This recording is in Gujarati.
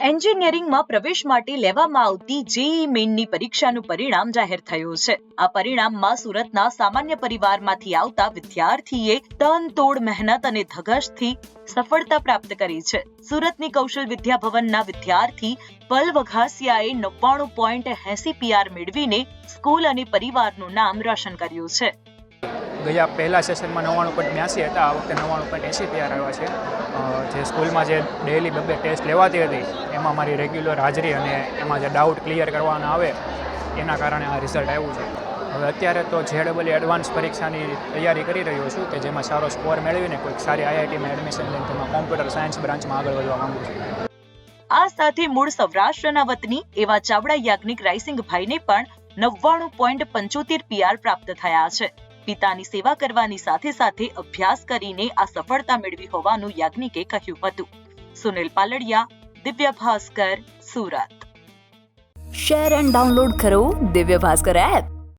એન્જિનિયરિંગમાં પ્રવેશ માટે લેવામાં આવતી જેઈ મેઇનની પરીક્ષાનું પરિણામ જાહેર થયું છે. આ પરિણામમાં સુરતના સામાન્ય પરિવારમાંથી આવતા વિદ્યાર્થીએ તન તોડ મહેનત અને ધગશથી સફળતા પ્રાપ્ત કરી છે. સુરતની કૌશલ વિદ્યા ભવનના વિદ્યાર્થી પલ વઘાસિયાએ નવ્વાણું પોઈન્ટ એસી પીઆર મેળવીને સ્કૂલ અને પરિવારનું નામ રોશન કર્યું છે. ગયા પહેલાં સેશનમાં નવ્વાણું પોઈન્ટ બ્યાસી હતા, આ વખતે નવ્વાણું પોઈન્ટ એંસી પીઆર આવ્યા છે. જે સ્કૂલમાં જે ડેઇલી બે બે ટેસ્ટ લેવાતી હતી, એમાં મારી રેગ્યુલર હાજરી અને એમાં જે ડાઉટ ક્લિયર કરવાના આવે, એના કારણે આ રિઝલ્ટ આવ્યું છે. હવે અત્યારે તો જે ડબલ એડવાન્સ પરીક્ષાની તૈયારી કરી રહ્યો છું કે જેમાં સારો સ્કોર મેળવીને કોઈક સારી આઈઆઈટીમાં એડમિશન લઈને તેમાં કોમ્પ્યુટર સાયન્સ બ્રાન્ચમાં આગળ વધવા માંગુ છું. આ સાથે મૂળ સૌરાષ્ટ્રના વતની એવા ચાવડા યાજ્ઞિક રાયસિંગભાઈને પણ નવ્વાણું પોઈન્ટ પંચોતેર પીઆર પ્રાપ્ત થયા છે. પિતાની સેવા કરવાની સાથે સાથે અભ્યાસ કરીને આ સફળતા મેળવી હોવાનું યાજ્ઞિકે કહ્યું હતું. Sunil Paldiya, Divya Bhaskar, Surat. Share and download કરો દિવ્ય ભાસ્કર એપ.